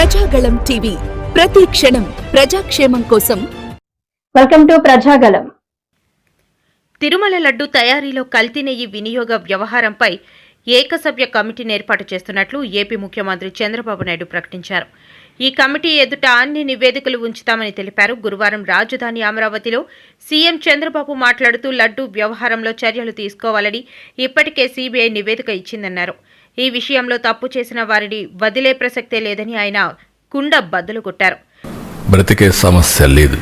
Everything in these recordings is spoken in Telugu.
ప్రజాగళం టీవీ. ప్రతి క్షణం ప్రజాక్షేమం కోసం. వెల్కమ్ టు ప్రజాగలం తిరుమల లడ్డు తయారీలో కల్తీ నెయ్యి వినియోగ వ్యవహారంపై ఏకసభ్య కమిటీని ఏర్పాటు చేస్తున్నట్లు ఏపీ ముఖ్యమంత్రి చంద్రబాబు నాయుడు ప్రకటించారు. ఈ కమిటీ ఎదుట అన్ని నివేదికలు ఉంచుతామని తెలిపారు. గురువారం రాజధాని అమరావతిలో సీఎం చంద్రబాబు మాట్లాడుతూ లడ్డు వ్యవహారంలో చర్యలు తీసుకోవాలని ఇప్పటికే సీబీఐ నివేదిక ఇచ్చిందన్నారు. ఈ విషయంలో తప్పు చేసిన వారిని వదిలే ప్రసక్తే లేదని ఆయన కుండ బద్దలు కొట్టారు. బ్రతికే సమస్య లేదు.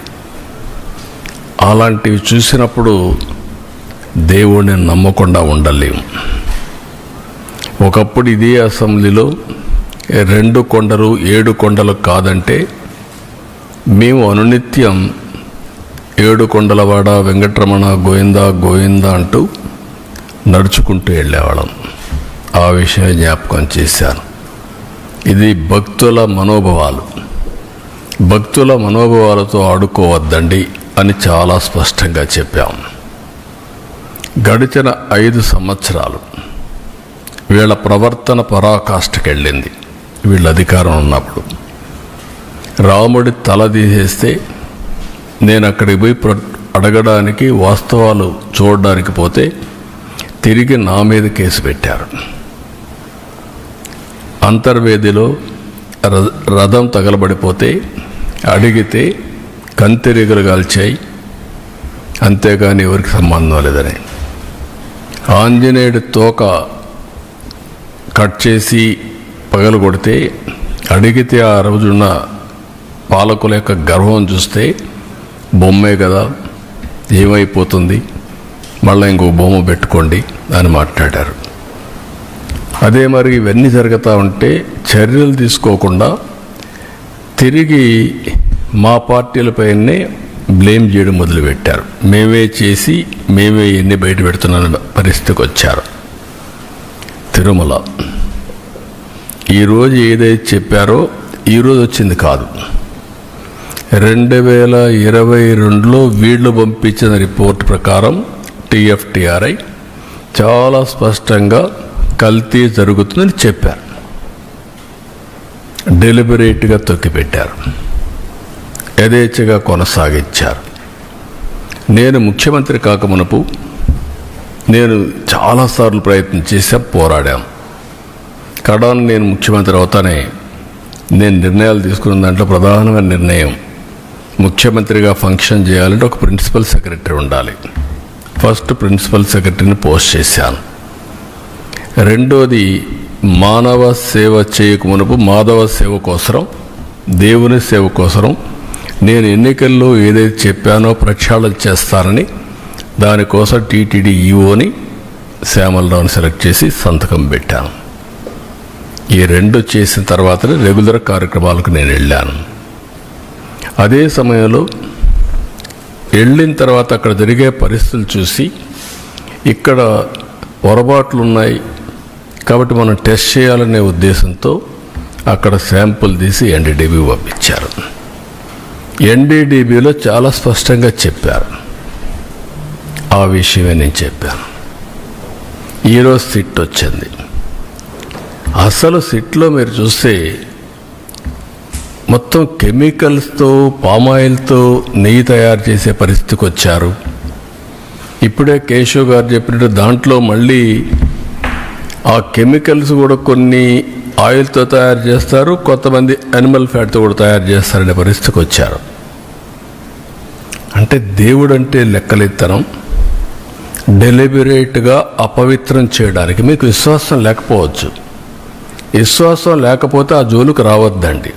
అలాంటివి చూసినప్పుడు దేవుడిని నమ్మకుండా ఉండలేము. ఒకప్పుడు ఇదే అసెంబ్లీలో రెండు కొండలు ఏడు కొండలు కాదంటే మేము అనునిత్యం ఏడు కొండలవాడ వెంకటరమణ గోవింద గోవింద అంటూ నడుచుకుంటూ వెళ్ళేవాళ్ళం. ఆ విషయం జ్ఞాపకం చేశాను. ఇది భక్తుల మనోభావాలు. భక్తుల మనోభావాలతో ఆడుకోవద్దండి అని చాలా స్పష్టంగా చెప్పాం. గడిచిన ఐదు సంవత్సరాలు వీళ్ళ ప్రవర్తన పరాకాష్ఠకెళ్ళింది వీళ్ళ అధికారం ఉన్నప్పుడు. రాముడి తల తీసేస్తే నేను అక్కడికి పోయి ప్ర- అడగడానికి వాస్తవాలు చూడడానికి పోతే తిరిగి నా మీద కేసు పెట్టారు. అంతర్వేదిలో రథం తగలబడిపోతే అడిగితే కంతిరీగలు కాల్చాయి. అంతేగాని ఎవరికి సంబంధం లేదని. ఆంజనేయుడి తోక కట్ చేసి పగలు కొడితే అడిగితే ఆ రోజున్న పాలకుల యొక్క గర్వం చూస్తే బొమ్మే కదా ఏమైపోతుంది? మళ్ళీ ఇంకో బొమ్మ పెట్టుకోండి అని మాట్లాడారు. అదే మరి ఇవన్నీ జరుగుతూ ఉంటే చర్యలు తీసుకోకుండా తిరిగి మా పార్టీలపైనే బ్లేమ్ చేయడం మొదలుపెట్టారు. మేమే చేసి మేమే ఎన్ని బయట పెడుతున్న పరిస్థితికి వచ్చారు. తిరుమల. ఈరోజు ఏదైతే చెప్పారో ఈరోజు వచ్చింది కాదు. రెండు వేల ఇరవై రెండులో వీళ్ళు పంపించిన రిపోర్ట్ ప్రకారం టీఎఫ్టీఆర్ఐ చాలా స్పష్టంగా కల్తీ జరుగుతుందని చెప్పారు. డెలిబరేట్గా తొక్కిపెట్టారు. యథేచ్ఛగా కొనసాగించారు. నేను ముఖ్యమంత్రి కాకమునపు నేను చాలాసార్లు ప్రయత్నం చేశాం పోరాడాం కడాను నేను ముఖ్యమంత్రి అవుతానే నేను నిర్ణయాలు తీసుకున్న దాంట్లో ప్రధానమైన నిర్ణయం ముఖ్యమంత్రిగా ఫంక్షన్ చేయాలంటే ఒక ప్రిన్సిపల్ సెక్రటరీ ఉండాలి. ఫస్ట్ ప్రిన్సిపల్ సెక్రటరీని పోస్ట్ చేశాను. రెండోది మానవ సేవ చేయకమునపు మాధవ సేవ కోసరం దేవుని సేవ కోసరం. నేను ఎన్నికల్లో ఏదైతే చెప్పానో ప్రక్షాళన చేస్తానని దానికోసం టీటీడీ ఈఓని శ్యామలరావుని సెలెక్ట్ చేసి సంతకం పెట్టాను. ఈ రెండు చేసిన తర్వాతనే రెగ్యులర్ కార్యక్రమాలకు నేను వెళ్ళాను. అదే సమయంలో వెళ్ళిన తర్వాత అక్కడ జరిగే పరిస్థితులు చూసి ఇక్కడ పొరపాట్లు ఉన్నాయి కాబట్టి మనం టెస్ట్ చేయాలనే ఉద్దేశంతో అక్కడ శాంపుల్ తీసి ఎన్డీడీబీ పంపించారు. ఎన్డీడీబీలో చాలా స్పష్టంగా చెప్పారు. ఆ విషయమే నేను చెప్పాను. ఈరోజు సిట్ వచ్చింది. అసలు సిట్లో మీరు చూస్తే మొత్తం కెమికల్స్తో పామాయిల్తో నెయ్యి తయారు చేసే పరిస్థితికి వచ్చారు. ఇప్పుడే కేశవ్ గారు చెప్పినట్టు దాంట్లో మళ్ళీ ఆ కెమికల్స్ కూడా కొన్ని ఆయిల్తో తయారు చేస్తారు కొంతమంది అనిమల్ ఫ్యాట్తో కూడా తయారు చేస్తారనే పరిస్థితికి వచ్చారు. అంటే దేవుడు అంటే లెక్కలెత్తనం డెలిబరేట్గా అపవిత్రం చేయడానికి మీకు విశ్వాసం లేకపోవచ్చు. విశ్వాసం లేకపోతే ఆ జోలుకు రావద్దండి.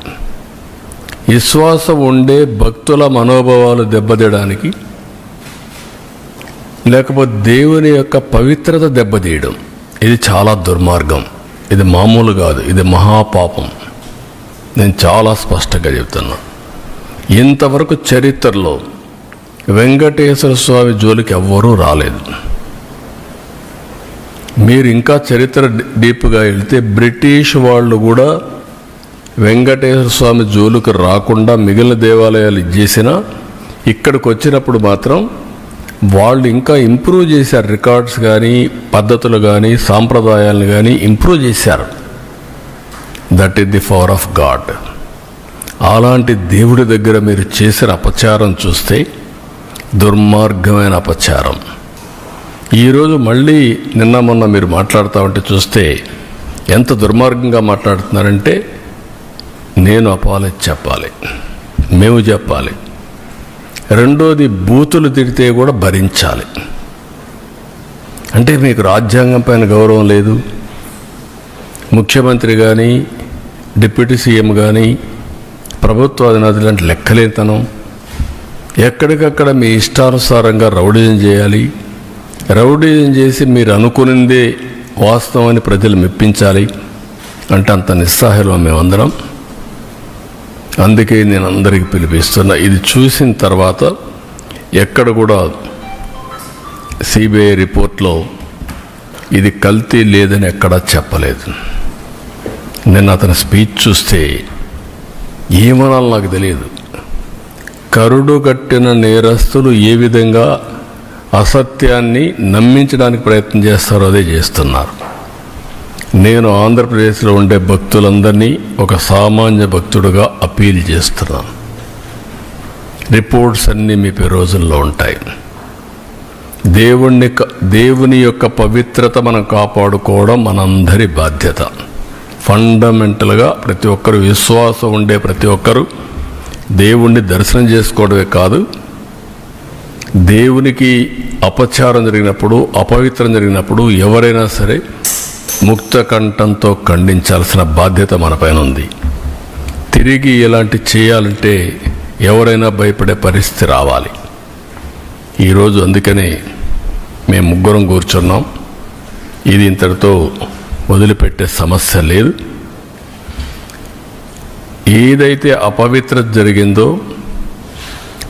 విశ్వాసం ఉండే భక్తుల మనోభావాలు దెబ్బతీయడానికి లేకపోతే దేవుని యొక్క పవిత్రత దెబ్బతీయడం. ఇది చాలా దుర్మార్గం. ఇది మామూలు కాదు. ఇది మహాపాపం. నేను చాలా స్పష్టంగా చెప్తున్నా. ఇంతవరకు చరిత్రలో వెంకటేశ్వర స్వామి జోలికి ఎవ్వరూ రాలేదు. మీరు ఇంకా చరిత్ర డీప్గా వెళితే బ్రిటిష్ వాళ్ళు కూడా వెంకటేశ్వర స్వామి జోలికి రాకుండా మిగిలిన దేవాలయాలు ఇచ్చేసినా ఇక్కడికి వచ్చినప్పుడు మాత్రం వాళ్ళు ఇంకా ఇంప్రూవ్ చేశారు రికార్డ్స్ కానీ పద్ధతులు కానీ సాంప్రదాయాలను కానీ ఇంప్రూవ్ చేశారు. That is the power of God అలాంటి దేవుడి దగ్గర మీరు చేసిన అపచారం చూస్తే దుర్మార్గమైన అపచారం. ఈరోజు మళ్ళీ నిన్న మొన్న మీరు మాట్లాడతా ఉంటే చూస్తే ఎంత దుర్మార్గంగా మాట్లాడుతున్నారంటే నేను అపాలజీ చెప్పాలి. మేము చెప్పాలి. రెండోది బూతులు తిడితే కూడా భరించాలి. అంటే మీకు రాజ్యాంగం పైన గౌరవం లేదు. ముఖ్యమంత్రి కానీ డిప్యూటీ సీఎం కానీ ప్రభుత్వ అధినేతలు అంటే లెక్కలేతనం ఎక్కడికక్కడ మీ ఇష్టానుసారంగా రౌడీజం చేయాలి. రౌడీజం చేసి మీరు అనుకునిందే వాస్తవాన్ని ప్రజలు మెప్పించాలి. అంటే అంత నిస్సహాయం మేమందరం. అందుకే నేను అందరికి పిలిపిస్తున్నా. ఇది చూసిన తర్వాత ఎక్కడ కూడా సిబిఐ రిపోర్ట్లో ఇది కల్తీ లేదని ఎక్కడా చెప్పలేదు. నేను అతని స్పీచ్ చూస్తే ఏమనాలి నాకు తెలియదు. కరుడు కట్టిన నేరస్తులు ఏ విధంగా అసత్యాన్ని నమ్మించడానికి ప్రయత్నం చేస్తారో అదే చేస్తున్నారు. నేను ఆంధ్రప్రదేశ్లో ఉండే భక్తులందరినీ ఒక సామాన్య భక్తుడుగా అపీల్ చేస్తున్నాను. రిపోర్ట్స్ అన్నీ మీ పే రోజుల్లో ఉంటాయి. దేవుణ్ణి క- దేవుని యొక్క పవిత్రత మనం కాపాడుకోవడం మనందరి బాధ్యత. ఫండమెంటల్గా ప్రతి ఒక్కరు విశ్వాసం ఉండే ప్రతి ఒక్కరు దేవుణ్ణి దర్శనం చేసుకోవడమే కాదు దేవునికి అపచారం జరిగినప్పుడు అపవిత్రం జరిగినప్పుడు ఎవరైనా సరే ముక్త కంఠంతో ఖండించాల్సిన బాధ్యత మనపైన ఉంది. తిరిగి ఇలాంటి చేయాలంటే ఎవరైనా భయపడే పరిస్థితి రావాలి. ఈరోజు అందుకనే మేము ముగ్గురం కూర్చున్నాం. ఇది ఇంతటితో వదిలిపెట్టే సమస్య లేదు. ఏదైతే అపవిత్రత జరిగిందో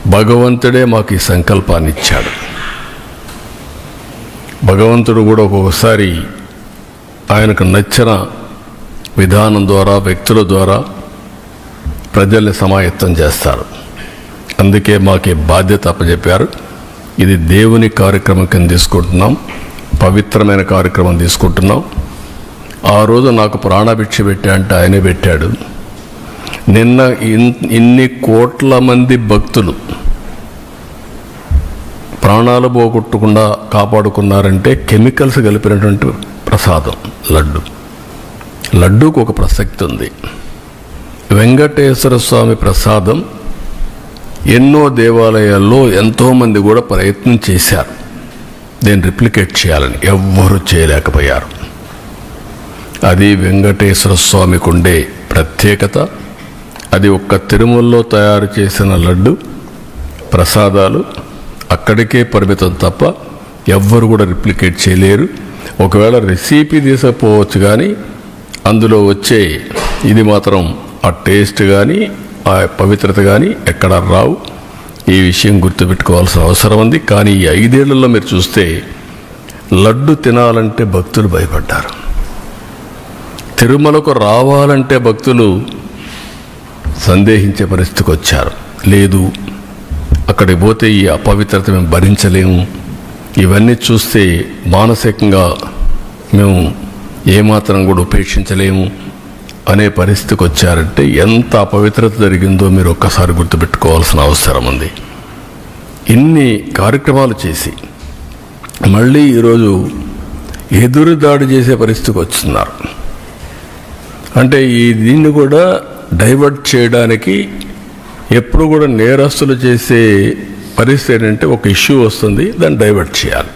భగవంతుడే మాకు ఈ సంకల్పాన్ని ఇచ్చాడు. భగవంతుడు కూడా ఒక్కొక్కసారి ఆయనకు నచ్చిన విధానం ద్వారా వ్యక్తుల ద్వారా ప్రజల్ని సమాయత్తం చేస్తారు. అందుకే మాకు బాధ్యత అప్పచెప్పారు ఇది దేవుని కార్యక్రమం కింద తీసుకుంటున్నాం. పవిత్రమైన కార్యక్రమం తీసుకుంటున్నాం. ఆ రోజు నాకు ప్రాణభిక్ష పెట్టా అంటే ఆయనే పెట్టాడు. నిన్న ఇన్- ఇన్ని కోట్ల మంది భక్తులు ప్రాణాలు పోగొట్టకుండా కాపాడుకున్నారంటే కెమికల్స్ కలిపినటువంటి ప్రసాదం లడ్డు. లడ్డూకు ఒక ప్రసక్తి ఉంది. వెంకటేశ్వర స్వామి ప్రసాదం ఎన్నో దేవాలయాల్లో ఎంతోమంది కూడా ప్రయత్నం చేశారు. దీన్ని రిప్లికేట్ చేయాలని ఎవ్వరూ చేయలేకపోయారు. అది వెంకటేశ్వర స్వామికి ఉండే ప్రత్యేకత. అది ఒక్క తిరుమలలో తయారు చేసిన లడ్డు ప్రసాదాలు అక్కడికే పరిమితం తప్ప ఎవ్వరు కూడా రిప్లికేట్ చేయలేరు. ఒకవేళ రెసిపీ తీసుకపోవచ్చు కానీ అందులో వచ్చే ఇది మాత్రం ఆ టేస్ట్ కానీ ఆ పవిత్రత కానీ ఎక్కడ రావు. ఈ విషయం గుర్తుపెట్టుకోవాల్సిన అవసరం ఉంది. కానీ ఈ ఐదేళ్ళలో మీరు చూస్తే లడ్డు తినాలంటే భక్తులు భయపడ్డారు. తిరుమలకు రావాలంటే భక్తులు సందేహించే పరిస్థితికి వచ్చారు. లేదు అక్కడికి పోతే ఈ అపవిత్రత మేము భరించలేము. ఇవన్నీ చూస్తే మానసికంగా మేము ఏమాత్రం కూడా ఉపేక్షించలేము అనే పరిస్థితికి వచ్చారంటే ఎంత అపవిత్రత జరిగిందో మీరు ఒక్కసారి గుర్తుపెట్టుకోవాల్సిన అవసరం ఉంది. ఇన్ని కార్యక్రమాలు చేసి మళ్ళీ ఈరోజు ఎదురు దాడి చేసే పరిస్థితికి వస్తున్నారు అంటే ఈ దీన్ని కూడా డైవర్ట్ చేయడానికి ఎప్పుడు కూడా నేరస్తులు చేసే పరిస్థితి ఏంటంటే ఒక ఇష్యూ వస్తుంది దాన్ని డైవర్ట్ చేయాలి.